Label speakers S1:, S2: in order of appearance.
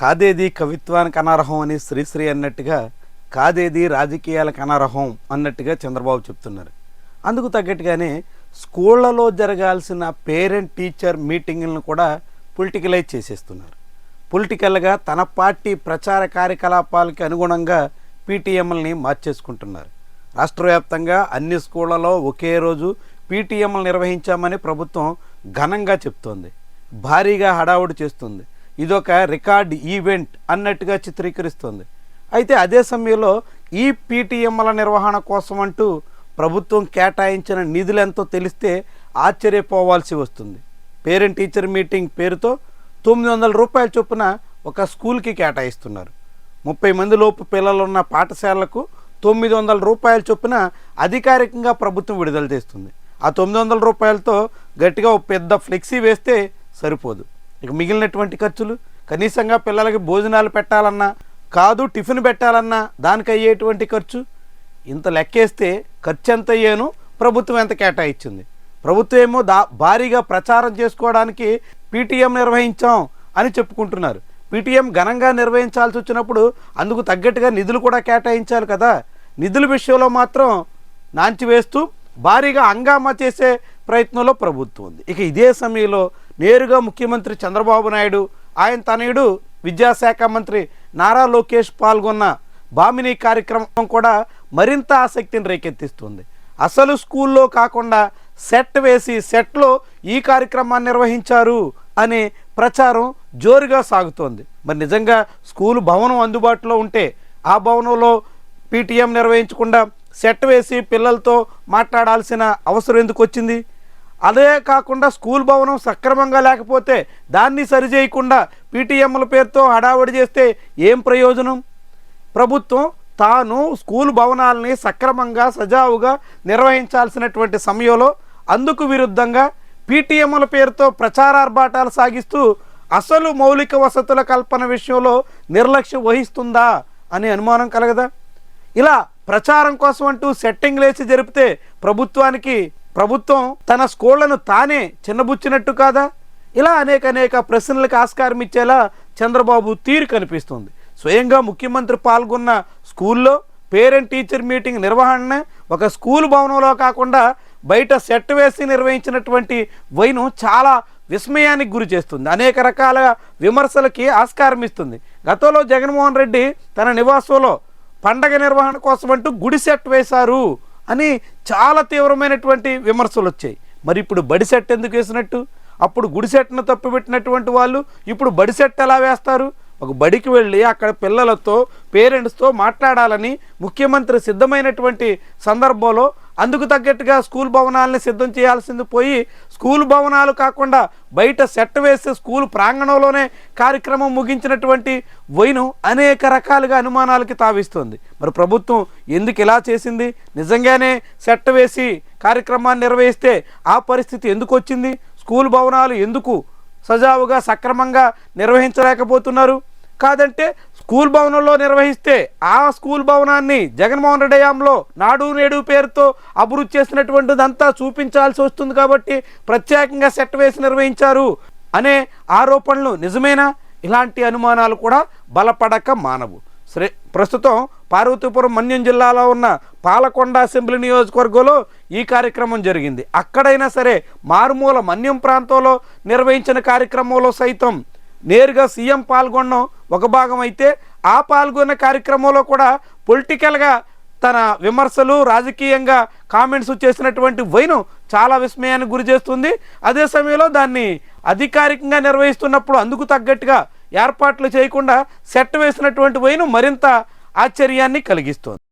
S1: కాదేది కవిత్వానికి అనర్హం అని శ్రీశ్రీ అన్నట్టుగా కాదేది రాజకీయాలకు అనర్హం అన్నట్టుగా చంద్రబాబు చెప్తున్నారు. అందుకు తగ్గట్టుగానే స్కూళ్ళలో జరగాల్సిన పేరెంట్ టీచర్ మీటింగులను కూడా పొలిటికలైజ్ చేసేస్తున్నారు. పొలిటికల్గా తన పార్టీ ప్రచార కార్యకలాపాలకి అనుగుణంగా పీటీఎంలని మార్చేసుకుంటున్నారు. రాష్ట్ర వ్యాప్తంగా అన్ని స్కూళ్ళలో ఒకే రోజు పీటీఎంలు నిర్వహించామని ప్రభుత్వం ఘనంగా చెప్తోంది. భారీగా హడావుడి చేస్తుంది. ఇదొక రికార్డ్ ఈవెంట్ అన్నట్టుగా చిత్రీకరిస్తుంది. అయితే అదే సమయంలో ఈ పీటీఎంల నిర్వహణ కోసం అంటూ ప్రభుత్వం కేటాయించిన నిధులు ఎంతో తెలిస్తే ఆశ్చర్యపోవాల్సి వస్తుంది. పేరెంట్ టీచర్ మీటింగ్ పేరుతో తొమ్మిది వందల రూపాయల చొప్పున ఒక స్కూల్కి కేటాయిస్తున్నారు. ముప్పై మంది లోపు పిల్లలున్న పాఠశాలకు తొమ్మిది వందల రూపాయల చొప్పున అధికారికంగా ప్రభుత్వం విడుదల చేస్తుంది. ఆ తొమ్మిది వందల రూపాయలతో గట్టిగా ఒక పెద్ద ఫ్లెక్సీ వేస్తే సరిపోదు. ఇక మిగిలినటువంటి ఖర్చులు కనీసంగా పిల్లలకి భోజనాలు పెట్టాలన్నా కాదు టిఫిన్ పెట్టాలన్నా దానికి అయ్యేటువంటి ఖర్చు. ఇంత లెక్కేస్తే ఖర్చు ఎంత అయ్యాను ప్రభుత్వం ఎంత కేటాయించింది. ప్రభుత్వం ఏమో దా భారీగా ప్రచారం చేసుకోవడానికి పీటీఎం నిర్వహించాం అని చెప్పుకుంటున్నారు. పీటీఎం ఘనంగా నిర్వహించాల్సి వచ్చినప్పుడు అందుకు తగ్గట్టుగా నిధులు కూడా కేటాయించాలి కదా. నిధుల విషయంలో మాత్రం నాంచి వేస్తూ భారీగా హంగామా చేసే ప్రయత్నంలో ప్రభుత్వం ఉంది. ఇక ఇదే సమయంలో నేరుగా ముఖ్యమంత్రి చంద్రబాబు నాయుడు ఆయన తనయుడు విద్యాశాఖ మంత్రి నారా లోకేష్ పాల్గొన్న బామిని కార్యక్రమం కూడా మరింత ఆసక్తిని రేకెత్తిస్తుంది. అసలు స్కూల్లో కాకుండా సెట్ వేసి సెట్లో ఈ కార్యక్రమాన్ని నిర్వహించారు అనే ప్రచారం జోరుగా సాగుతోంది. మరి నిజంగా స్కూలు భవనం అందుబాటులో ఉంటే ఆ భవనంలో పీటీఎం నిర్వహించకుండా సెట్ వేసి పిల్లలతో మాట్లాడాల్సిన అవసరం ఎందుకు వచ్చింది? అదే కాకుండా స్కూల్ భవనం సక్రమంగా లేకపోతే దాన్ని సరిచేయకుండా పీటీఎంల పేరుతో హడావడి చేస్తే ఏం ప్రయోజనం? ప్రభుత్వం తాను స్కూల్ భవనాలని సక్రమంగా సజావుగా నిర్వహించాల్సినటువంటి సమయంలో అందుకు విరుద్ధంగా పీటీఎంల పేరుతో ప్రచారార్భాటాలు సాగిస్తూ అసలు మౌలిక వసతుల కల్పన విషయంలో నిర్లక్ష్యం వహిస్తుందా అనే అనుమానం కలగదా? ఇలా ప్రచారం కోసం అంటూ సెట్టింగ్ లేచి జరిపితే ప్రభుత్వానికి ప్రభుత్వం తన స్కూళ్ళను తానే చిన్నబుచ్చినట్టు కాదా? ఇలా అనేక అనేక ప్రశ్నలకు ఆస్కారం ఇచ్చేలా చంద్రబాబు తీరు కనిపిస్తుంది. స్వయంగా ముఖ్యమంత్రి పాల్గొన్న స్కూల్లో పేరెంట్ టీచర్ మీటింగ్ నిర్వహణ ఒక స్కూల్ భవనంలో కాకుండా బయట సెట్ వేసి నిర్వహించినటువంటి వైను చాలా విస్మయానికి గురి చేస్తుంది. అనేక రకాల విమర్శలకి ఆస్కారం ఇస్తుంది. గతంలో జగన్మోహన్ రెడ్డి తన నివాసంలో పండగ నిర్వహణ కోసం అంటూ గుడి సెట్ వేశారు. అని చాలా తీవ్రమైనటువంటి విమర్శలు వచ్చాయి. మరి ఇప్పుడు బడి సెట్ ఎందుకు వేసినట్టు? అప్పుడు గుడి సెట్ను తప్పుపెట్టినటువంటి వాళ్ళు ఇప్పుడు బడి సెట్ ఎలా వేస్తారు? ఒక బడికి వెళ్ళి అక్కడ పిల్లలతో పేరెంట్స్తో మాట్లాడాలని ముఖ్యమంత్రి సిద్ధమైనటువంటి సందర్భంలో అందుకు తగ్గట్టుగా స్కూల్ భవనాలని సిద్ధం చేయాల్సింది పోయి స్కూల్ భవనాలు కాకుండా బయట సెట్ వేసే స్కూల్ ప్రాంగణంలోనే కార్యక్రమం ముగించినటువంటి వైను అనేక రకాలుగా అనుమానాలకి తావిస్తుంది. మరి ప్రభుత్వం ఎందుకు ఇలా చేసింది? నిజంగానే సెట్ వేసి కార్యక్రమాన్ని నిర్వహిస్తే ఆ పరిస్థితి ఎందుకు వచ్చింది? స్కూల్ భవనాలు ఎందుకు సజావుగా సక్రమంగా నిర్వహించలేకపోతున్నారు? కాదంటే స్కూల్ భవనంలో నిర్వహిస్తే ఆ స్కూల్ భవనాన్ని జగన్మోహన్ రెడ్డి హయాంలో నాడు నేడు పేరుతో అభివృద్ధి చేసినటువంటిదంతా చూపించాల్సి వస్తుంది కాబట్టి ప్రత్యేకంగా సెట్ వేసి నిర్వహించారు అనే ఆరోపణలు నిజమేనా? ఇలాంటి అనుమానాలు కూడా బలపడక మానవు. శ్రే ప్రస్తుతం పార్వతీపురం మన్యం జిల్లాలో ఉన్న పాలకొండ అసెంబ్లీ నియోజకవర్గంలో ఈ కార్యక్రమం జరిగింది. అక్కడైనా సరే మారుమూల మన్యం ప్రాంతంలో నిర్వహించిన కార్యక్రమంలో సైతం నేరుగా సీఎం పాల్గొనడం ఒక భాగం అయితే ఆ పాల్గొన్న కార్యక్రమంలో కూడా పొలిటికల్గా తన విమర్శలు రాజకీయంగా కామెంట్స్ చేసినటువంటి వైను చాలా విస్మయానికి గురి చేస్తుంది. అదే సమయంలో దాన్ని అధికారికంగా నిర్వహిస్తున్నప్పుడు అందుకు తగ్గట్టుగా ఏర్పాట్లు చేయకుండా సెట్ వేసినటువంటి వైను మరింత ఆశ్చర్యాన్ని కలిగిస్తోంది.